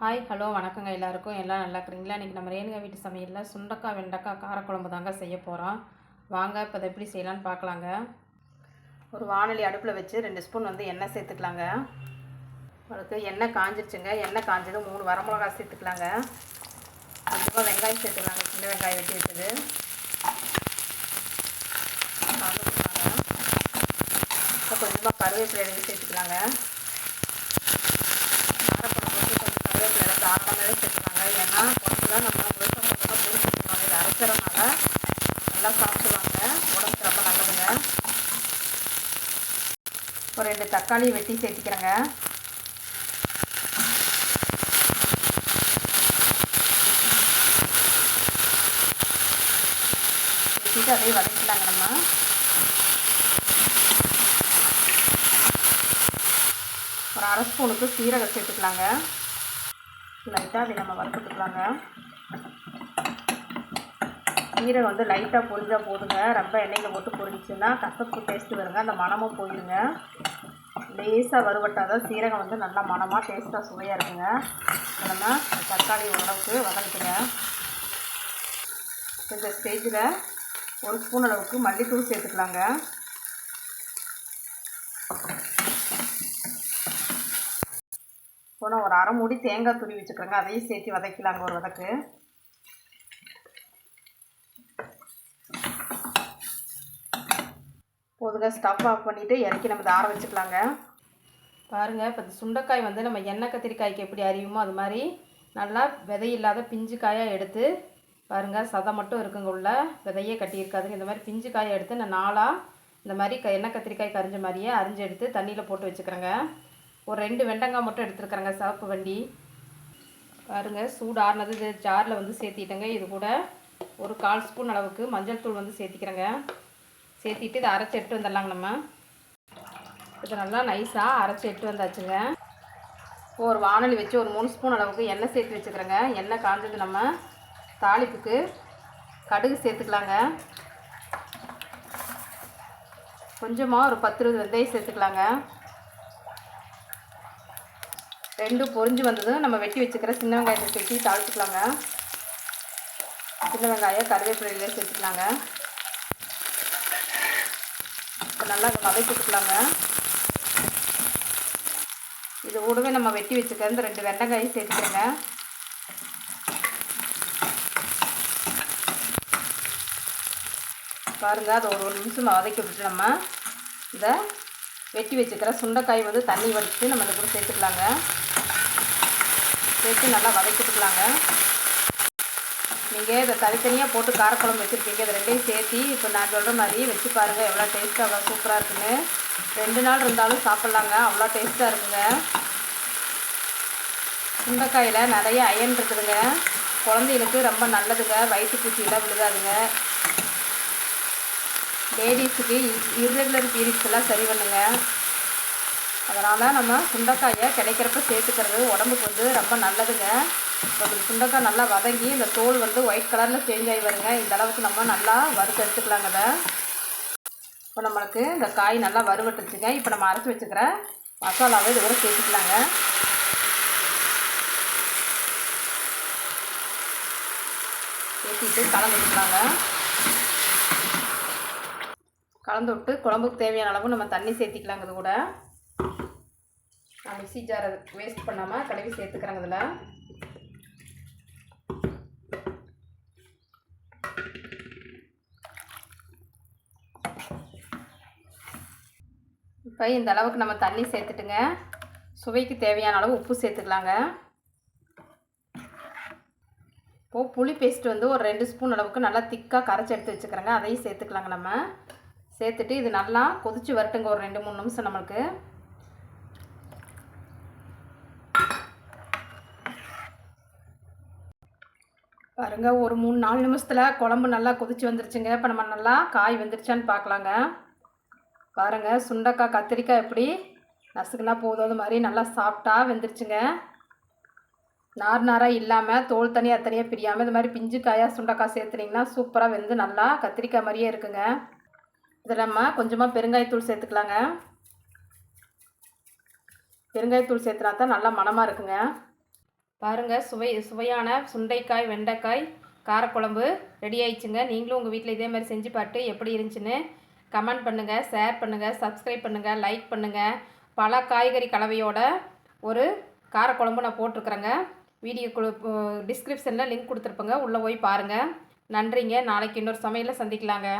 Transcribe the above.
Hi hello வணக்கங்க எல்லாருக்கும். எல்லாம் நல்லா இருக்கிறீங்களா? இன்றைக்கி நம்ம ரேணுகா வீட்டு சமையலில் சுண்டக்காய் வெண்டைக்காய் காரக்குழம்பு தாங்க செய்ய போகிறோம் வாங்க இப்போ அதை எப்படி செய்யலான்னு பார்க்கலாங்க. ஒரு வானொலி அடுப்பில் வச்சு ரெண்டு ஸ்பூன் வந்து எண்ணெய் சேர்த்துக்கலாங்க. உங்களுக்கு எண்ணெய் காஞ்சிருச்சுங்க. எண்ணெய் காஞ்சது மூணு வரமிளகாய் சேர்த்துக்கலாங்க. கண்டிப்பாக வெங்காயம் சேர்த்துக்கலாங்க. சின்ன வெங்காயம் வெட்டி வச்சது. இப்போ கொஞ்சமாக கருவேப்பிலை சேர்த்துக்கலாங்க. தாராளமாகவே சேர்த்துக்காங்க ஏன்னா குழம்புல நம்ம முழுக்க முழுக்க பிடிச்சிருக்கோம் இதை அரைக்கிறதுனால நல்லா சாப்பிடுவாங்க. உடம்புக்கு ரொம்ப நல்லதுங்க. ஒரு ரெண்டு தக்காளி வெட்டி சேர்த்திக்கிறேங்க. வச்சுட்டு அதே வதக்கிடலாங்க நம்ம. ஒரு அரை ஸ்பூனுக்கு சீரகம் சேர்த்துக்கலாங்க. லைட்டாக அதை நம்ம வறுத்துக்கலாங்க சீரகம் வந்து லைட்டாக பொரிஞ்சால் போதுங்க. ரொம்ப எண்ணெயில் போட்டு பொரிஞ்சுன்னா கசப்பு டேஸ்ட்டு வருங்க. அந்த மணமும் போயிடுங்க லேசாக வறுபட்டால் தான் சீரகம் வந்து நல்லா மணமாக டேஸ்ட்டாக சுவையாக இருக்குங்க. இல்லைன்னா நம்ம தக்காளி உணவுக்கு வதங்கிட்டுங்க இந்த ஸ்டேஜில் ஒரு ஸ்பூன் அளவுக்கு மல்லித்தூள் சேர்த்துக்கலாங்க. இப்போ ஒரு அரை மூடி தேங்காய் துருவி வச்சுக்கிறேங்க. அதையும் சேர்த்து வதக்கலாங்க ஒரு வதக்கு. போதுங்க ஸ்டவ் ஆஃப் பண்ணிவிட்டு இறக்கி நம்ம தார வச்சுக்கலாங்க. பாருங்கள் இப்போ இந்த சுண்டைக்காய் வந்து நம்ம எண்ணெய் கத்திரிக்காய்க்கு எப்படி அறியுமோ அது மாதிரி நல்லா விதை இல்லாத பிஞ்சு காயாக எடுத்து பாருங்கள் சதை மட்டும் இருக்குங்க உள்ள. விதையே கட்டியிருக்காதுங்க. இந்த மாதிரி பிஞ்சு காயை எடுத்து நான் நாளாக இந்த மாதிரி க எண்ணெய் கத்திரிக்காய் கரிஞ்ச மாதிரியே அரிஞ்சு எடுத்து தண்ணியில் போட்டு வச்சுக்கிறேங்க. ஒரு ரெண்டு வெண்டங்காய் மட்டும் எடுத்துருக்குறேங்க சிவப்பு வண்டி. பாருங்க சூடு ஆறுனது இது ஜாரில் வந்து சேர்த்திட்டேங்க. இது கூட ஒரு கால் ஸ்பூன் அளவுக்கு மஞ்சள் தூள் வந்து சேர்த்திக்கிறேங்க. சேர்த்திட்டு இதை அரைச்சி எடுத்து வந்துடலாங்க நம்ம. இது நல்லா நைஸாக அரைச்சி எடுத்து வந்தாச்சுங்க. ஒரு வானொலி வச்சு ஒரு மூணு ஸ்பூன் அளவுக்கு எண்ணெய் சேர்த்து வச்சுக்கிறேங்க. எண்ணெய் காஞ்சது நம்ம தாளிப்புக்கு கடுகு சேர்த்துக்கலாங்க. கொஞ்சமாக ஒரு பத்து இருபது வெந்தயம் சேர்த்துக்கலாங்க. ரெண்டும் பொறிஞ்சு வந்ததும் நம்ம வெட்டி வச்சுக்கிற சின்ன வெங்காயத்தை வெட்டி தாளிச்சுக்கலாங்க. சின்ன வெங்காயம் கருவேப்பிலையிலே சேர்த்துக்கலாங்க இப்போ நல்லா வதக்கிட்டுக்கலாங்க இது கூடவே நம்ம வெட்டி வச்சுக்கிற இந்த ரெண்டு வெண்டைக்காயும் சேர்த்துக்கிறேங்க பாருங்கள் அதை ஒரு ஒரு நிமிஷம் வதக்கி விட்டுட்டு நம்ம இதை வெட்டி வச்சுக்கிற சுண்டைக்காய் வந்து தண்ணி வடித்து நம்ம இதை கூட சேர்த்துக்கலாங்க. சேர்த்து நல்லா வதக்கிட்டுக்கலாங்க. நீங்கள் இதை தனித்தனியாக போட்டு காரக்குழம்பு வச்சுருக்கீங்க. இதை ரெண்டையும் சேர்த்து இப்போ நான் சொல்கிற மாதிரி வச்சு பாருங்கள் எவ்வளோ டேஸ்ட்டாக அவ்வளோ சூப்பராக இருக்குன்னு. ரெண்டு நாள் இருந்தாலும் சாப்பிட்லாங்க. அவ்வளோ டேஸ்ட்டாக இருக்குங்க. சுண்டைக்காயில் நிறைய அயன் இருக்குதுங்க. குழந்தைகளுக்கு ரொம்ப நல்லதுங்க. வயிற்று பூச்சியெல்லாம் விழுகாதுங்க. லேடிஸுக்கு இர்ரெகுலர் பீரியட்ஸ் எல்லாம் சரி பண்ணுங்கள் அதனால் நம்ம சுண்டைக்காயை கிடைக்கிறப்ப சேர்த்துக்கிறது உடம்புக்கு வந்து ரொம்ப நல்லதுங்க. நம்மளுக்கு சுண்டைக்காய் நல்லா வதங்கி இந்த தோல் வந்து ஒயிட் கலரில் சேஞ்ச் ஆகி வருங்க. இந்த அளவுக்கு நம்ம நல்லா வறுத்து எடுத்துக்கலாங்க அதை இப்போ நம்மளுக்கு இந்த காய் நல்லா வறுவட்டுச்சுங்க இப்போ நம்ம அரைச்சி வச்சுக்கிற மசாலாவை இது கூட சேர்த்துக்கலாங்க. சேர்த்திட்டு கலந்து விட்டுக்கலாங்க. கலந்து விட்டு குழம்புக்கு தேவையான அளவு நம்ம தண்ணி சேர்த்திக்கலாங்க இது கூட. நான் மிக்ஸி ஜாரை வேஸ்ட் பண்ணாமல் கழுவி சேர்த்துக்கிறேங்க இதில் இப்போ இந்த அளவுக்கு நம்ம தண்ணி சேர்த்துட்டுங்க. சுவைக்கு தேவையான அளவு உப்பு சேர்த்துக்கலாங்க. இப்போது புளி பேஸ்ட் வந்து ஒரு ரெண்டு ஸ்பூன் அளவுக்கு நல்லா திக்காக கரைச்சி எடுத்து வச்சுக்கிறேங்க. அதையும் சேர்த்துக்கலாங்க நம்ம. சேர்த்துட்டு இது நல்லா கொதித்து வரட்டுங்க ஒரு ரெண்டு மூணு நிமிஷம் நம்மளுக்கு. பாருங்க ஒரு மூணு நாலு நிமிஷத்தில் குழம்பு நல்லா கொதிச்சு வந்துருச்சுங்க. இப்போ நம்ம நல்லா காய் வெந்துருச்சான்னு பார்க்கலாங்க பாருங்கள் சுண்டைக்காய் கத்திரிக்காய் எப்படி நசுக்குனா போதும். அது மாதிரி நல்லா சாஃப்டாக வெந்துருச்சுங்க. நார் நாராக இல்லாமல் தோல் தனியாக தனியாக பிரியாமல் இது மாதிரி பிஞ்சு காயாக சுண்டைக்காய் சேர்த்துனிங்கன்னா சூப்பராக வெந்து நல்லா கத்திரிக்காய் மாதிரியே இருக்குங்க. இதில் நம்ம கொஞ்சமாக பெருங்காயத்தூள் சேர்த்துக்கலாங்க. பெருங்காயத்தூள் சேர்த்துனா தான் நல்லா மணமாக இருக்குங்க. பாருங்கள் சுவை சுவையான சுண்டைக்காய் வெண்டைக்காய் காரக்குழம்பு ரெடி ஆயிடுச்சுங்க. நீங்களும் உங்கள் வீட்டில் இதே மாதிரி செஞ்சு பார்த்து எப்படி இருந்துச்சுன்னு கமெண்ட் பண்ணுங்கள் ஷேர் பண்ணுங்கள் சப்ஸ்கிரைப் பண்ணுங்கள் லைக் பண்ணுங்கள் பல காய்கறி கலவையோட ஒரு காரக்குழம்பு நான் போட்டிருக்குறேங்க. வீடியோ டிஸ்கிரிப்ஷனில் லிங்க் கொடுத்துருப்பேங்க. உள்ளே போய் பாருங்கள் நன்றிங்க. நாளைக்கு இன்னொரு சமையலில் சந்திக்கலாங்க.